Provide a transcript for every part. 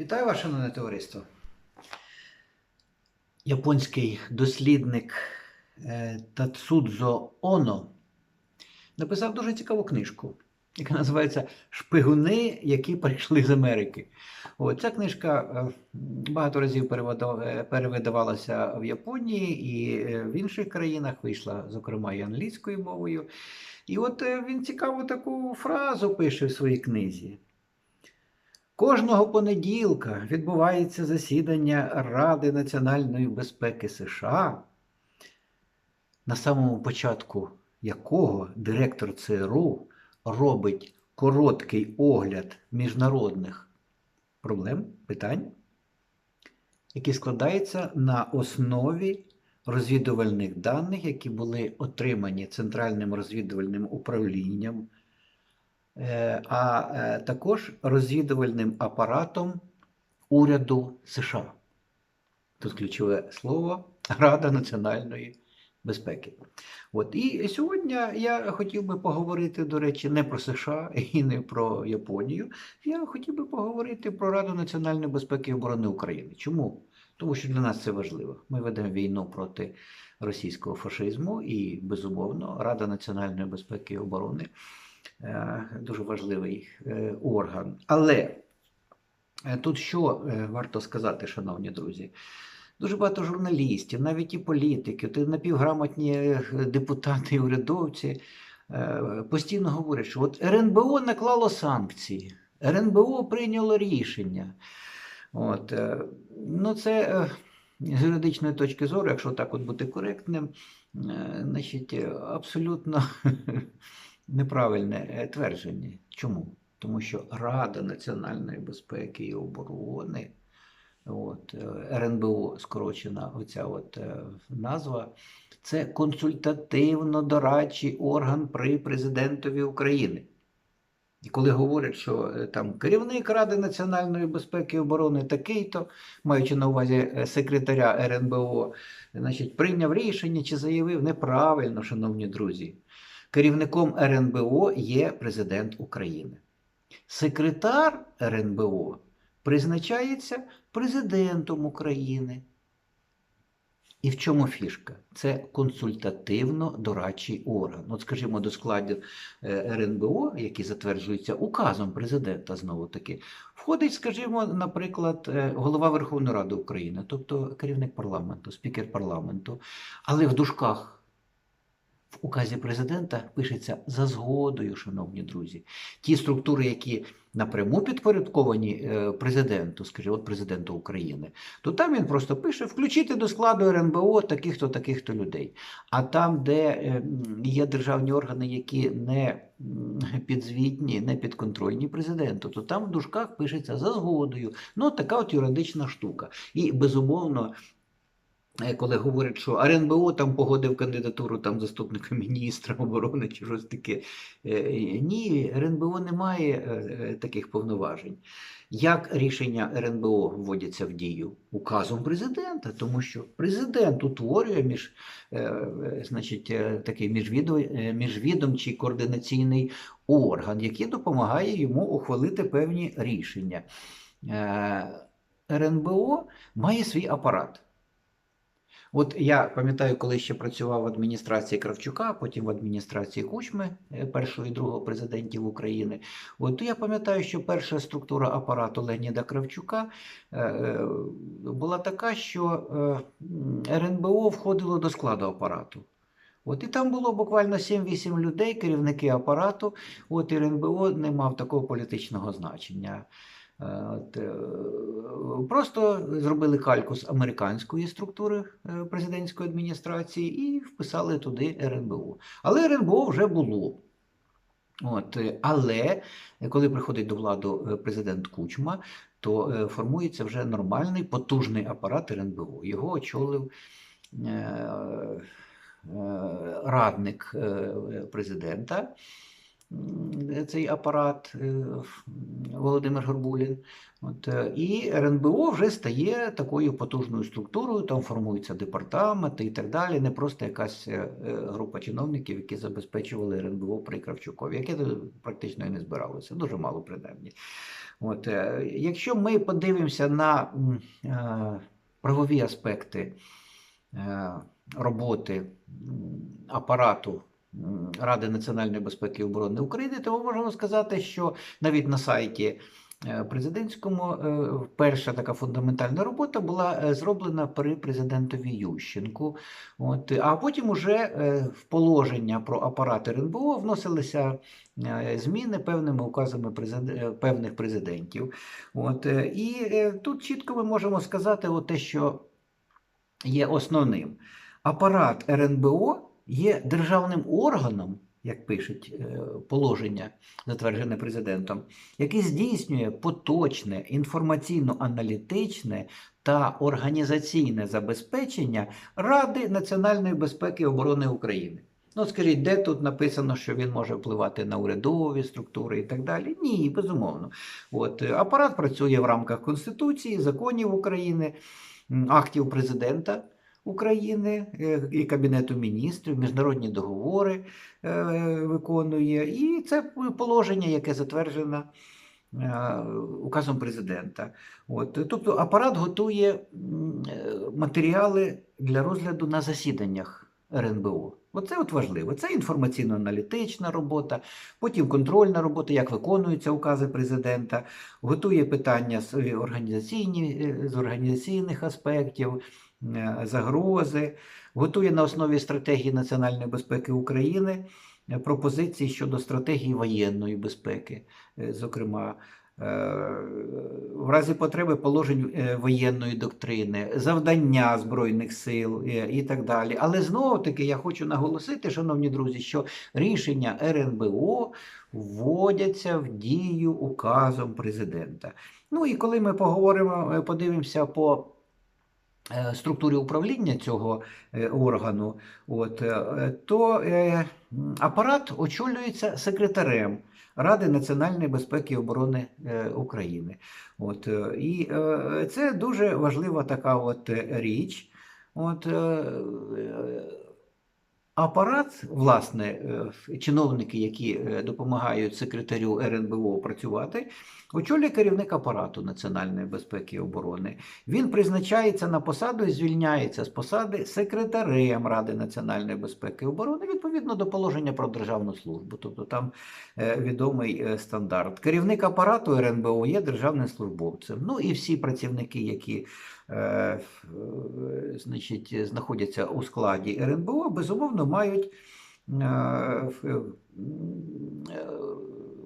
Вітаю вас, шановне товариство. Японський дослідник е, Тацудзо Оно написав дуже цікаву книжку, яка називається Шпигуни, які прийшли з Америки. От, ця книжка е, багато разів е, перевидавалася в Японії і в інших країнах вийшла, зокрема, і англійською мовою. І от він цікаву таку фразу пише в своїй книзі. Кожного понеділка відбувається засідання Ради національної безпеки США, на самому початку якого директор ЦРУ робить короткий огляд міжнародних проблем, питань, які складаються на основі розвідувальних даних, які були отримані Центральним розвідувальним управлінням а е, також розвідувальним апаратом уряду США. Тут ключове слово Рада національної безпеки. От. І сьогодні я хотів би поговорити, до речі, не про США і не про Японію. Я хотів би поговорити про Раду національної безпеки і оборони України. Чому? Тому що для нас це важливо. Ми ведемо війну проти російського фашизму і, безумовно, Рада національної безпеки і оборони е, дуже важливий е, орган. Але е, тут що е, варто сказати, шановні друзі? Дуже багато журналістів, навіть і політики, то напівграмотні е, депутати і урядовці е, постійно говорять, що от РНБО наклало санкції, РНБО прийняло рішення. От, е, ну це е, з юридичної точки зору, якщо так от бути коректним, е, значить, е, абсолютно неправильне е, твердження. Чому? Тому що Рада національної безпеки і оборони, от, е, РНБО, скорочена оця от е, назва, це консультативно-дорадчий орган при президентові України. І коли говорять, що там керівник Ради національної безпеки і оборони такий-то, маючи на увазі секретаря РНБО, значить, прийняв рішення чи заявив неправильно, шановні друзі. Керівником РНБО є президент України. Секретар РНБО призначається президентом України. І в чому фішка? Це консультативно-дорадчий орган. От, скажімо, до складу е, РНБО, який затверджується указом президента, знову таки, входить, скажімо, наприклад, е, голова Верховної Ради України, тобто керівник парламенту, спікер парламенту, але в дужках. В указі президента пишеться за згодою, шановні друзі. Ті структури, які напряму підпорядковані е, президенту, скажімо, от президенту України, то там він просто пише включити до складу РНБО таких-то, таких-то людей. А там, де е, є державні органи, які не підзвітні, не підконтрольні президенту, то там в дужках пишеться за згодою. Ну, така от юридична штука. І безумовно. Е, Коли говорять, що РНБО там погодив кандидатуру там заступника міністра оборони чи щось таке. Е, Ні, РНБО не має е, таких повноважень. Як рішення РНБО вводяться в дію? Указом президента, тому що президент утворює між, значить, такий міжвідомчий координаційний орган, який допомагає йому ухвалити певні рішення. РНБО має свій апарат. От я пам'ятаю, коли ще працював в адміністрації Кравчука, потім в адміністрації Кучми, е, першого і другого президентів України. От то я пам'ятаю, що перша структура апарату Леоніда Кравчука е, е, була така, що РНБО входило до складу апарату. От і там було буквально 7-8 людей, керівники апарату. От і РНБО не мав такого політичного значення. Е, От, е, просто зробили кальку з американської структури е, президентської адміністрації і вписали туди РНБО. Але РНБО вже було. От, але коли приходить до влади президент Кучма, то формується вже нормальний потужний апарат РНБО. Його очолив радник президента. Цей апарат е, Володимир Горбулін. От, е, і РНБО вже стає такою потужною структурою, там формуються департаменти і так далі. Не просто якась е, група чиновників, які забезпечували РНБО при Кравчукові, яке практично і не збиралося, дуже мало принаймні. От, якщо ми подивимося на правові аспекти роботи апарату Ради національної безпеки і оборони України, то ми можемо сказати, що навіть на сайті е, президентському е, перша така фундаментальна робота була е, зроблена при президентові Ющенку. От, а потім уже в положення про апарат РНБО вносилися зміни певними указами президен- е, певних президентів. От, і тут чітко ми можемо сказати от те, що є основним. Апарат РНБО є державним органом, як пишуть е, положення, затверджене президентом, який здійснює поточне інформаційно-аналітичне та організаційне забезпечення Ради національної безпеки і оборони України. Ну, скажіть, де тут написано, що він може впливати на урядові структури і так далі? Ні, безумовно. От, е, апарат працює в рамках Конституції, законів України, актів президента України е, і Кабінету міністрів, міжнародні договори е, виконує. І це положення, яке затверджено е, указом президента. От, тобто апарат готує матеріали для розгляду на засіданнях РНБО. Оце от важливо. Це інформаційно-аналітична робота, потім контрольна робота, як виконуються укази президента, готує питання з організаційні, з організаційних аспектів, загрози, готує на основі стратегії національної безпеки України е, пропозиції щодо стратегії воєнної безпеки, е, зокрема. е, В разі потреби положень е, воєнної доктрини, завдання Збройних сил е, і так далі. Але знову таки я хочу наголосити, шановні друзі, що рішення РНБО вводяться в дію указом президента. Ну і коли ми поговоримо, е, подивимося по е, структурі управління цього е, органу, от, е, то е, апарат очолюється секретарем Ради національної безпеки і оборони е, України. От, е, і е, це дуже важлива така от е, річ. От, е, е, апарат, власне, е, чиновники, які е, допомагають секретарю РНБО працювати, очолює керівник апарату національної безпеки і оборони. Він призначається на посаду і звільняється з посади секретарем Ради національної безпеки і оборони відповідно до положення про державну службу. Тобто там е, відомий стандарт. Керівник апарату РНБО є державним службовцем. Ну і всі працівники, які значить, знаходяться у складі РНБО, безумовно мають е, в- е,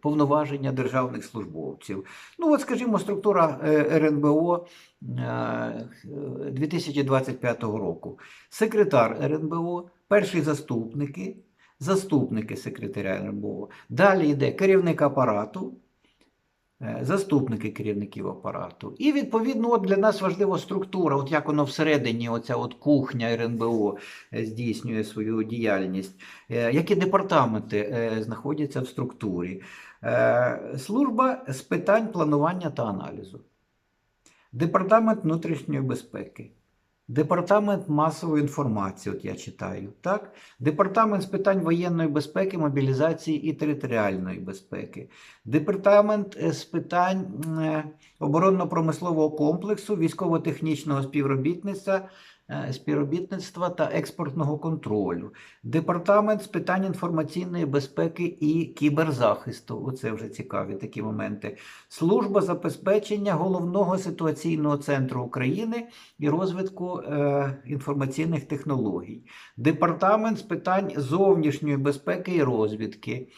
повноваження державних службовців. Ну, от, скажімо, структура е, РНБО е, 2025 року. Секретар РНБО, перші заступники, заступники секретаря РНБО. Далі йде керівник апарату, е, заступники керівників апарату. І відповідно от для нас важлива структура, от як воно всередині, оця от кухня РНБО е, здійснює свою діяльність, Е, які департаменти е, знаходяться в структурі. Е, Служба з питань планування та аналізу, Департамент внутрішньої безпеки. Департамент масової інформації, от я читаю, так? Департамент з питань воєнної безпеки, мобілізації і територіальної безпеки, департамент е, з питань е, оборонно-промислового комплексу, військово-технічного співробітництва, співробітництва та експортного контролю, департамент з питань інформаційної безпеки і кіберзахисту. Оце вже цікаві такі моменти. Служба забезпечення головного ситуаційного центру України і розвитку е, інформаційних технологій, департамент з питань зовнішньої безпеки і розвідки,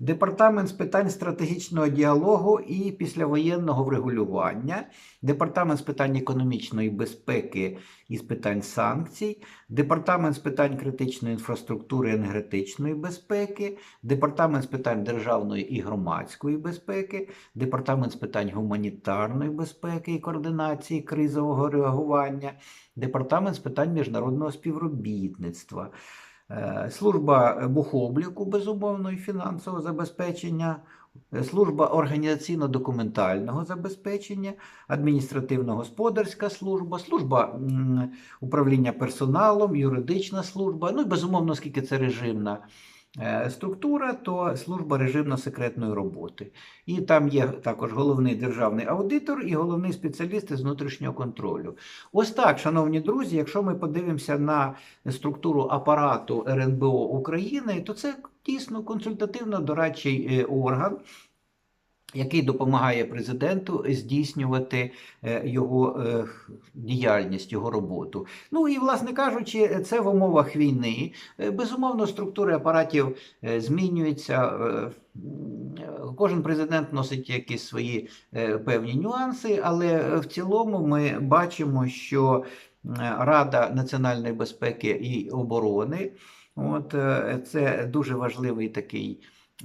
департамент з питань стратегічного діалогу і післявоєнного врегулювання, департамент з питань економічної безпеки і з питань санкцій, департамент з питань критичної інфраструктури і енергетичної безпеки, департамент з питань державної і громадської безпеки, департамент з питань гуманітарної безпеки і координації кризового реагування, департамент з питань міжнародного співробітництва, служба бухобліку, безумовно, і фінансового забезпечення, е, служба організаційно-документального забезпечення, адміністративно-господарська служба, служба управління персоналом, юридична служба, ну і безумовно, оскільки це режимна е, структура, то служба режимно-секретної роботи. І там є також головний державний аудитор і головний спеціаліст з внутрішнього контролю. Ось так, шановні друзі, якщо ми подивимося на структуру апарату РНБО України, то це дійсно консультативно-дорадчий е, орган. Який допомагає президенту здійснювати е, його е, діяльність, його роботу. Ну і, власне кажучи, це в умовах війни. Е, Безумовно, структури апаратів змінюються. Кожен президент носить якісь свої певні нюанси, але в цілому ми бачимо, що Рада національної безпеки і оборони от, це дуже важливий такий.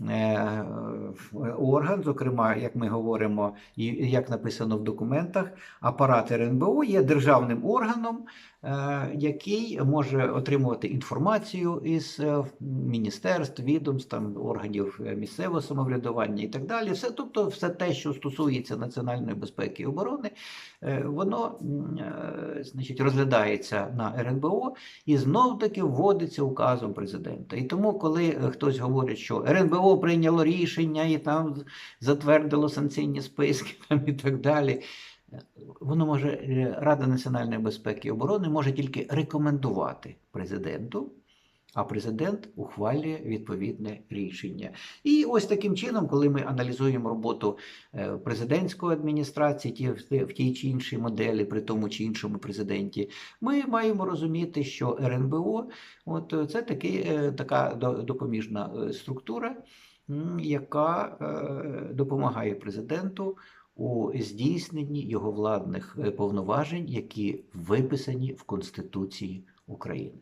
Е, Орган, зокрема, як ми говоримо, як написано в документах, апарат РНБО є державним органом, е, який може отримувати інформацію із е, міністерств, відомств, там, органів місцевого самоврядування і так далі. Все, тобто, все те, що стосується національної безпеки і оборони, воно значить, розглядається на РНБО і знов таки вводиться указом президента. І тому, коли хтось говорить, що РНБО прийняло рішення і там затвердило санкційні списки там, і так далі. Воно може, е, Рада національної безпеки і оборони може тільки рекомендувати президенту, а президент ухвалює відповідне рішення. І ось таким чином, коли ми аналізуємо роботу е, президентської адміністрації, в тій чи іншій моделі, при тому чи іншому президенті, ми маємо розуміти, що РНБО от, е, це такий, е, така допоміжна структура, яка допомагає президенту у здійсненні його владних повноважень, які виписані в Конституції України.